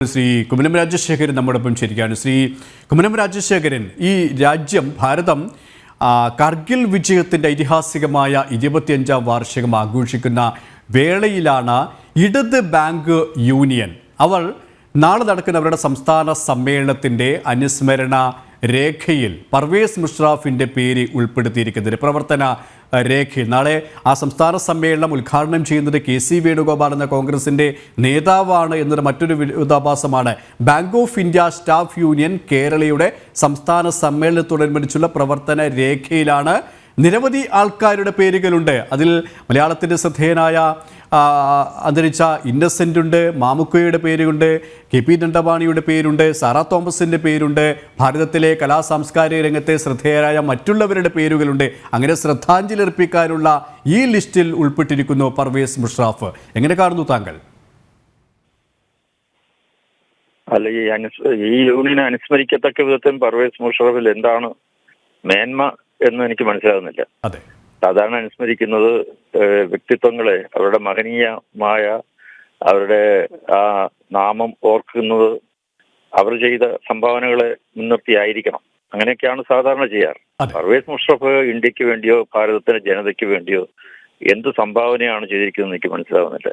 ശ്രീ കുമ്മനം രാജശേഖരൻ നമ്മോടൊപ്പം ശരിക്കാണ് ശ്രീ കുമ്മനം രാജശേഖരൻ ഈ രാജ്യം ഭാരതം കർഗിൽ വിജയത്തിന്റെ ഐതിഹാസികമായ ഇരുപത്തിയഞ്ചാം വാർഷികം ആഘോഷിക്കുന്ന വേളയിലാണ് ഇടത് ബാങ്ക് യൂണിയൻ. അവൾ നാളെ നടക്കുന്ന അവരുടെ സംസ്ഥാന സമ്മേളനത്തിന്റെ അനുസ്മരണ രേഖയിൽ പർവേസ് മുഷ്റാഫിന്റെ പേര് ഉൾപ്പെടുത്തിയിരിക്കുന്നത്. പ്രവർത്തന രേഖയിൽ. നാളെ ആ സംസ്ഥാന സമ്മേളനം ഉദ്ഘാടനം ചെയ്യുന്നത് കെ സി വേണുഗോപാൽ എന്ന കോൺഗ്രസിന്റെ നേതാവാണ് എന്നൊരു മറ്റൊരു വിരോധാഭാസമാണ് Bank of India staff union കേരളയുടെ സംസ്ഥാന സമ്മേളനത്തോടനുബന്ധിച്ചുള്ള പ്രവർത്തന രേഖയിലാണ് നിരവധി ആൾക്കാരുടെ പേരുകളുണ്ട്. അതിൽ മലയാളത്തിന്റെ ശ്രദ്ധേയനായ അന്തരിച്ച ഇന്നസെന്റ് ഉണ്ട് മാമുക്കോയുടെ പേരുണ്ട് കെ പി ദണ്ഡപാണിയുടെ പേരുണ്ട് സാറാ തോമസിന്റെ പേരുണ്ട് ഭാരതത്തിലെ കലാ സാംസ്കാരിക രംഗത്തെ ശ്രദ്ധേയരായ മറ്റുള്ളവരുടെ പേരുകളുണ്ട്. അങ്ങനെ ശ്രദ്ധാഞ്ജലി അർപ്പിക്കാനുള്ള ഈ ലിസ്റ്റിൽ ഉൾപ്പെട്ടിരിക്കുന്നു പർവേസ് മുഷ്റാഫ്. എങ്ങനെ കാണുന്നു താങ്കൾ? അല്ല ഈ അനുസ് ഈ യൂണിയനെ അനുസ്മരിക്കത്തക്ക വിധത്തിൽ പർവേസ് മുഷറഫിൽ എന്താണ് മേന്മ എന്ന് എനിക്ക് മനസ്സിലാകുന്നില്ല. സാധാരണ അനുസ്മരിക്കുന്നത് വ്യക്തിത്വങ്ങളെ അവരുടെ മഹനീയമായ അവരുടെ ആ നാമം ഓർക്കുന്നത് അവർ ചെയ്ത സംഭാവനകളെ മുൻനിർത്തിയായിരിക്കണം അങ്ങനെയൊക്കെയാണ് സാധാരണ ചെയ്യാറ്. പർവേസ് മുഷറഫ് ഇന്ത്യയ്ക്ക് വേണ്ടിയോ ഭാരതത്തിന്റെ ജനതയ്ക്ക് വേണ്ടിയോ എന്ത് സംഭാവനയാണ് ചെയ്തിരിക്കുന്നത് എനിക്ക് മനസ്സിലാവുന്നില്ല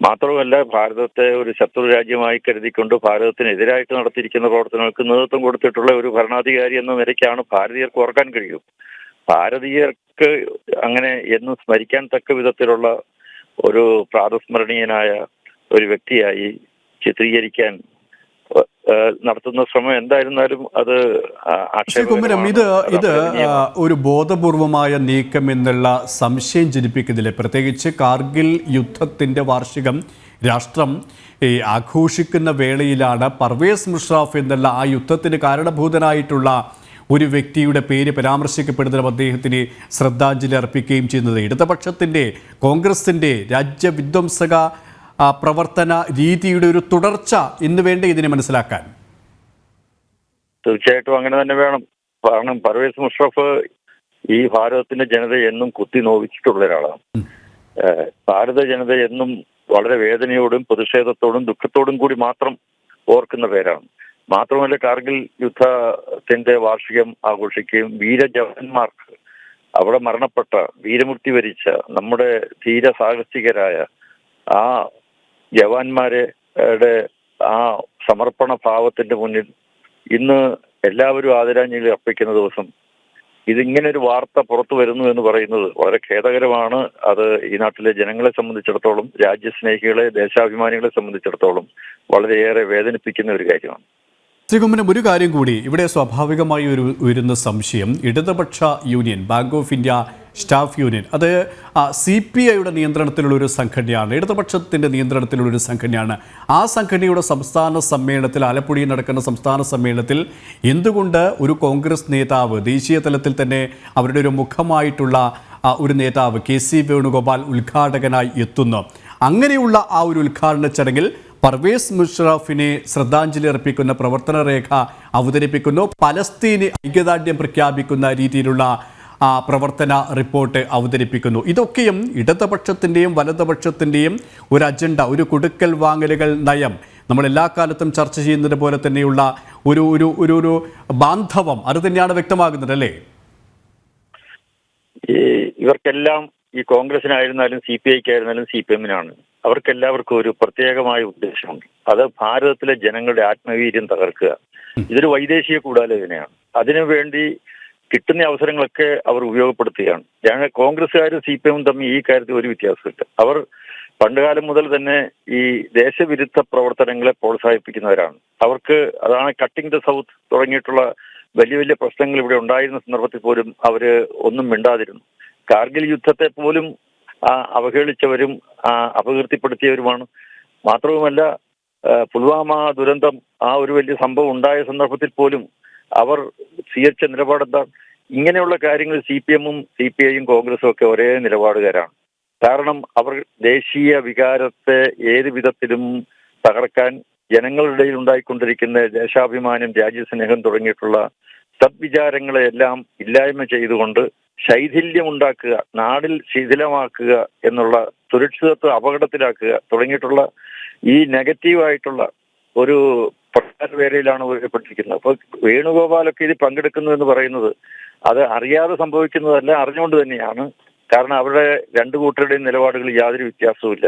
മാത്രമല്ല ഭാരതത്തെ ഒരു ശത്രു രാജ്യമായി കരുതിക്കൊണ്ട് ഭാരതത്തിനെതിരായിട്ട് നടത്തിയിരിക്കുന്ന പ്രവർത്തനങ്ങൾക്ക് നേതൃത്വം കൊടുത്തിട്ടുള്ള ഒരു ഭരണാധികാരി എന്ന നിലയ്ക്കാണ് ഭാരതീയർക്ക് ഓർക്കാൻ കഴിയും. ഭാരതീയർക്ക് അങ്ങനെ എന്നും സ്മരിക്കാൻ തക്ക വിധത്തിലുള്ള ഒരു പ്രാതസ്മരണീയനായ ഒരു വ്യക്തിയായി ചിത്രീകരിക്കാൻ നടത്തുന്ന ശ്രമം എന്തായിരുന്നാലും അത് കുമരം ഇത് ഇത്. ഒരു ബോധപൂർവമായ നീക്കം എന്നുള്ള സംശയം ജനിപ്പിക്കുന്നില്ല പ്രത്യേകിച്ച് കാർഗിൽ യുദ്ധത്തിന്റെ വാർഷികം രാഷ്ട്രം ഈ ആഘോഷിക്കുന്ന വേളയിലാണ് പർവേസ് മുഷറാഫ് എന്നുള്ള ആ യുദ്ധത്തിന് കാരണഭൂതനായിട്ടുള്ള ഒരു വ്യക്തിയുടെ പേര് പരാമർശിക്കപ്പെടുന്നതും അദ്ദേഹത്തിന് ശ്രദ്ധാഞ്ജലി അർപ്പിക്കുകയും ചെയ്യുന്നത് ഇടതുപക്ഷത്തിന്റെ കോൺഗ്രസിന്റെ രാജ്യവിധ്വംസക പ്രവർത്തന രീതിയുടെ ഒരു തുടർച്ച എന്ന് വേണ്ട ഇതിനെ മനസ്സിലാക്കാൻ? തീർച്ചയായിട്ടും അങ്ങനെ തന്നെ വേണം. കാരണം പർവേസ് മുഷറഫ് ഈ ഭാരതത്തിന്റെ ജനത എന്നും കുത്തി നോവിച്ചിട്ടുള്ള ഒരാളാണ്. ഭാരത ജനത എന്നും വളരെ വേദനയോടും പ്രതിഷേധത്തോടും ദുഃഖത്തോടും കൂടി മാത്രം ഓർക്കുന്ന പേരാണ്. മാത്രമല്ല കാർഗിൽ യുദ്ധത്തിന്റെ വാർഷികം ആഘോഷിക്കുകയും വീരജവാന്മാർക്ക് അവിടെ മരണപ്പെട്ട വീരമൃത്യു വരിച്ച നമ്മുടെ ധീര സാഹസികരായ ആ ജവാന്മാരെ ടെ ആ സമർപ്പണ ഭാവത്തിന്റെ മുന്നിൽ ഇന്ന് എല്ലാവരും ആദരാഞ്ജലി അർപ്പിക്കുന്ന ദിവസം. ഇതിങ്ങനെ ഒരു വാർത്ത പുറത്തു വരുന്നു എന്ന് പറയുന്നത് വളരെ ഖേദകരമാണ്. അത് ഈ നാട്ടിലെ ജനങ്ങളെ സംബന്ധിച്ചിടത്തോളം രാജ്യസ്നേഹികളെ ദേശാഭിമാനികളെ സംബന്ധിച്ചിടത്തോളം വളരെയേറെ വേദനിപ്പിക്കുന്ന ഒരു കാര്യമാണ്. ശ്രീകുമ്മനം ഒരു കാര്യം കൂടി. ഇവിടെ സ്വാഭാവികമായി ഒരു ഉയരുന്ന സംശയം. ഇടതുപക്ഷ union Bank of India staff union. അത് സി പി ഐയുടെ നിയന്ത്രണത്തിലുള്ള ഒരു സംഘടനയാണ്. ഇടതുപക്ഷത്തിന്റെ നിയന്ത്രണത്തിലുള്ള ഒരു സംഘടനയാണ്. ആ സംഘടനയുടെ സംസ്ഥാന സമ്മേളനത്തിൽ ആലപ്പുഴയിൽ നടക്കുന്ന സംസ്ഥാന സമ്മേളനത്തിൽ എന്തുകൊണ്ട് ഒരു കോൺഗ്രസ് നേതാവ് ദേശീയ തലത്തിൽ തന്നെ അവരുടെ ഒരു മുഖമായിട്ടുള്ള ഒരു നേതാവ് കെ സി വേണുഗോപാൽ ഉദ്ഘാടകനായി എത്തുന്നു. അങ്ങനെയുള്ള ആ ഒരു ഉദ്ഘാടന ചടങ്ങിൽ പർവേസ് മുഷറഫിനെ ശ്രദ്ധാഞ്ജലി അർപ്പിക്കുന്ന പ്രവർത്തന രേഖ അവതരിപ്പിക്കുന്നു. പലസ്തീന് ഐക്യദാർഢ്യം പ്രഖ്യാപിക്കുന്ന രീതിയിലുള്ള പ്രവർത്തന റിപ്പോർട്ട് അവതരിപ്പിക്കുന്നു. ഇതൊക്കെയും ഇടതുപക്ഷത്തിന്റെയും വലതുപക്ഷത്തിന്റെയും ഒരു അജണ്ട ഒരു കൊടുക്കൽ വാങ്ങലുകൾ നയം. നമ്മൾ എല്ലാ കാലത്തും ചർച്ച ചെയ്യുന്നത് പോലെ തന്നെയുള്ള ഒരു ഒരു ഒരു ഒരു ബാന്ധവം. അത് തന്നെയാണ് വ്യക്തമാകുന്നത് അല്ലേ? ഇവർക്കെല്ലാം ഈ കോൺഗ്രസിനായിരുന്നാലും സി പി ഐക്ക് ആയിരുന്നാലും സി പി എമ്മിനാണ്. അവർക്കെല്ലാവർക്കും ഒരു പ്രത്യേകമായ ഉദ്ദേശമുണ്ട്. അത് ഭാരതത്തിലെ ജനങ്ങളുടെ ആത്മവീര്യം തകർക്കുക. ഇതൊരു വൈദേശിക കൂടാലോചനയാണ്. അതിനുവേണ്ടി കിട്ടുന്ന അവസരങ്ങളൊക്കെ അവർ ഉപയോഗപ്പെടുത്തുകയാണ്. ഞങ്ങൾ കോൺഗ്രസ്സുകാരും സി പി എമ്മും തമ്മിൽ ഈ കാര്യത്തിൽ ഒരു വ്യത്യാസമില്ല. അവർ പണ്ടുകാലം മുതൽ തന്നെ ഈ ദേശവിരുദ്ധ പ്രവർത്തനങ്ങളെ പ്രോത്സാഹിപ്പിക്കുന്നവരാണ്. അവർക്ക് അതാണ് കട്ടിംഗ് ദ സൗത്ത് തുടങ്ങിയിട്ടുള്ള വലിയ വലിയ പ്രശ്നങ്ങൾ ഇവിടെ ഉണ്ടായിരുന്ന സന്ദർഭത്തിൽ പോലും അവർ ഒന്നും മിണ്ടാതിരുന്നു. കാർഗിൽ യുദ്ധത്തെ പോലും അവഹേളിച്ചവരും അപകീർത്തിപ്പെടുത്തിയവരുമാണ്. മാത്രവുമല്ല പുൽവാമ ദുരന്തം ആ ഒരു വലിയ സംഭവം ഉണ്ടായ സന്ദർഭത്തിൽ പോലും അവർ സ്വീകരിച്ച നിലപാടെന്താ ഇങ്ങനെയുള്ള കാര്യങ്ങൾ സി പി എമ്മും സി പി ഐയും കോൺഗ്രസും ഒക്കെ ഒരേ നിലപാടുകാരാണ്. കാരണം അവർ ദേശീയ വികാരത്തെ ഏത് വിധത്തിലും തകർക്കാൻ ജനങ്ങളുടെ ഉണ്ടായിക്കൊണ്ടിരിക്കുന്ന ദേശാഭിമാനം രാജ്യസ്നേഹം തുടങ്ങിയിട്ടുള്ള സദ്വിചാരങ്ങളെ എല്ലാം ഇല്ലായ്മ ചെയ്തുകൊണ്ട് ശൈഥില്യം ഉണ്ടാക്കുക നാടിൽ ശിഥിലമാക്കുക എന്നുള്ള സുരക്ഷിതത്വം അപകടത്തിലാക്കുക തുടങ്ങിയിട്ടുള്ള ഈ നെഗറ്റീവായിട്ടുള്ള ഒരു പ്രധാന വേലയിലാണ് ഉപയോഗപ്പെട്ടിരിക്കുന്നത് അപ്പോൾ വേണുഗോപാലൊക്കെ ഇതിൽ പങ്കെടുക്കുന്നു എന്ന് പറയുന്നത് അത് അറിയാതെ സംഭവിക്കുന്നതല്ല അറിഞ്ഞുകൊണ്ട് തന്നെയാണ്. കാരണം അവരുടെ രണ്ടു കൂട്ടരുടെയും നിലപാടുകളിൽ യാതൊരു വ്യത്യാസവുമില്ല.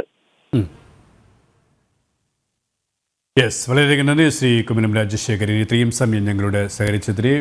യെസ് വളരെയധികം നന്ദി ശ്രീ കുമ്മനം രാജശേഖരൻ. ഇത്രയും സമയം ഞങ്ങളുടെ സഹകരിച്ചതിന്